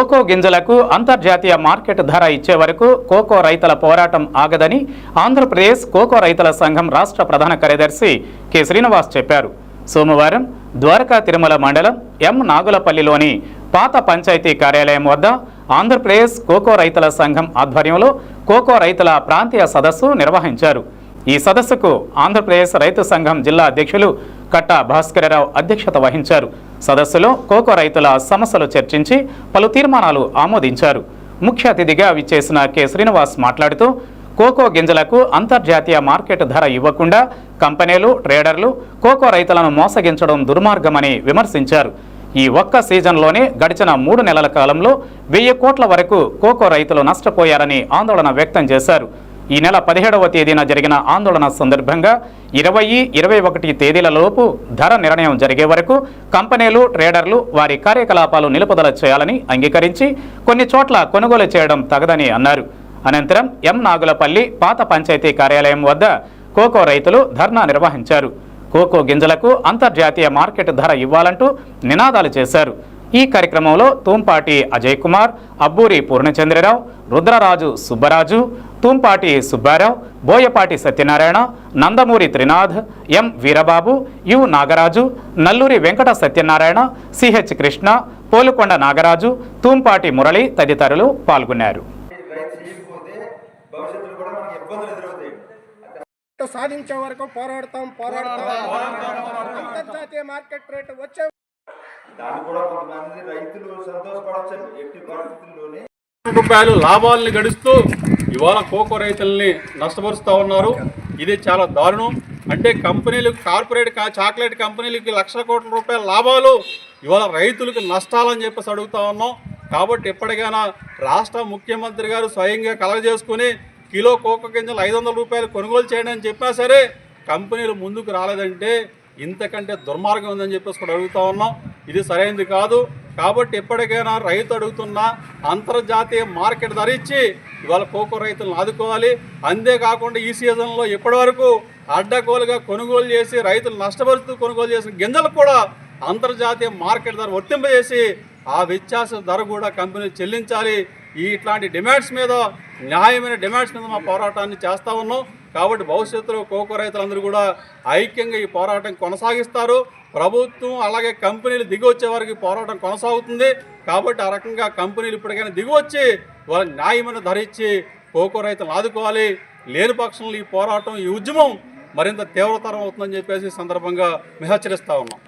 Cocoa గింజలకు అంతర్జాతీయ market ధర ఇచ్చే వరకు కోకో రైతుల పోరాటం ఆగదని ఆంధ్రప్రదేశ్ కోకో రైతుల సంఘం రాష్ట్ర ప్రధాన కార్యదర్శి కె. శ్రీనివాస్ చెప్పారు. సోమవారం ద్వారకా తిరుమల మండలం ఎం. నాగులపల్లిలోని పాత పంచాయతీ కార్యాలయం వద్ద ఆంధ్రప్రదేశ్ కోకో రైతుల సంఘం ఆధ్వర్యంలో కోకో రైతుల ప్రాంతీయ సదస్సు నిర్వహించారు. ఈ సదస్సుకు ఆంధ్రప్రదేశ్ రైతు సంఘం జిల్లా అధ్యక్షులు కట్టా భాస్కరరావు అధ్యక్షత వహించారు. సదస్సులో కోకో రైతుల సమస్యలు చర్చించి పలు తీర్మానాలు ఆమోదించారు. ముఖ్య అతిథిగా విచ్చేసిన కె. శ్రీనివాస్ మాట్లాడుతూ కోకో గింజలకు అంతర్జాతీయ మార్కెట్ ధర ఇవ్వకుండా కంపెనీలు ట్రేడర్లు కోకో రైతులను మోసగించడం దుర్మార్గమని విమర్శించారు. ఈ ఒక్క సీజన్లోనే గడిచిన మూడు నెలల కాలంలో వెయ్యి కోట్ల వరకు కోకో రైతులు నష్టపోయారని ఆందోళన వ్యక్తం చేశారు. ఈ నెల పదిహేడవ తేదీన జరిగిన ఆందోళన సందర్భంగా ఇరవై ఇరవై ఒకటి తేదీలలోపు ధర నిర్ణయం జరిగే వరకు కంపెనీలు ట్రేడర్లు వారి కార్యకలాపాలు నిలుపుదల చేయాలని అంగీకరించి కొన్ని చోట్ల కొనుగోలు చేయడం తగదని అన్నారు. అనంతరం ఎం నాగులపల్లి పాత పంచాయతీ కార్యాలయం వద్ద కోకో రైతులు ధర్నా నిర్వహించారు. కోకో గింజలకు అంతర్జాతీయ మార్కెట్ ధర ఇవ్వాలంటూ నినాదాలు చేశారు. ఈ కార్యక్రమంలో Thumpati Ajay Kumar Abburi Purnachandrarao Rudraraju Subbaraju Thumpati Subbarao Boyapati Satyanarayana Nandamuri Trinath M Veerababu U Nagaraju Nalluri Venkata Satyanarayana CH Krishna Polukonda Nagaraju Thumpati Murali తదితరులు పాల్గొన్నారు. రైతు చేయకపోతే భవిష్యత్తులో కూడా మనకి ఇబ్బందులు ఎదురవుతాయి సాధించే వరకు పోరాడతాం పోరాడతాం. అంతర్జాతీయ మార్కెట్ రేటు వచ్చే దాన్ని కూడా కొంతమంది రైతులు సంతోషపడచ్చు ఎట్టి పరిస్థితుల్లోనే రూపాయలు లాభాలని గడుస్తూ ఇవాళ కోకో రైతుల్ని నష్టపరుస్తూ ఉన్నారు. ఇది చాలా దారుణం. అంటే కంపెనీలు కార్పొరేట్ చాక్లెట్ కంపెనీలకి లక్షల కోట్ల రూపాయల లాభాలు ఇవాళ రైతులకు నష్టాలని చెప్పేసి అడుగుతా ఉన్నాం. కాబట్టి ఎప్పటికైనా రాష్ట్ర ముఖ్యమంత్రి గారు స్వయంగా కలగజేసుకుని కిలో కోకో గింజలు ఐదు వందల రూపాయలు కొనుగోలు చేయండి అని చెప్పినా సరే కంపెనీలు ముందుకు రాలేదంటే ఇంతకంటే దుర్మార్గం ఉందని చెప్పేసి కూడా అడుగుతా ఉన్నాం. ఇది సరైనది కాదు. కాబట్టి ఎప్పటికైనా రైతు అడుగుతున్న అంతర్జాతీయ మార్కెట్ ధర ఇచ్చి ఇవాళ కోకో రైతులను ఆదుకోవాలి. అంతేకాకుండా ఈ సీజన్లో ఇప్పటివరకు అడ్డగోలుగా కొనుగోలు చేసి రైతులు నష్టపరుస్తూ కొనుగోలు చేసిన గింజలు కూడా అంతర్జాతీయ మార్కెట్ ధర వర్తింపజేసి ఆ వ్యత్యాస ధర కూడా కంపెనీలు చెల్లించాలి. ఈ ఇట్లాంటి డిమాండ్స్ మీద న్యాయమైన డిమాండ్స్ మీద మా పోరాటాన్ని చేస్తూ ఉన్నాం. కాబట్టి భవిష్యత్తులో కోకో రైతులందరూ కూడా ఐక్యంగా ఈ పోరాటం కొనసాగిస్తారు. ప్రభుత్వం అలాగే కంపెనీలు దిగొచ్చే వారికి వరకు పోరాటం కొనసాగుతుంది. కాబట్టి ఆ రకంగా కంపెనీలు ఇప్పటికైనా దిగవచ్చి వాళ్ళ న్యాయమైన ధర ఇచ్చి కోకో రైతులను ఆదుకోవాలి. లేని పక్షంలో ఈ పోరాటం ఈ ఉద్యమం మరింత తీవ్రతరం అవుతుందని చెప్పేసి సందర్భంగా మేము హెచ్చరిస్తా ఉన్నాం.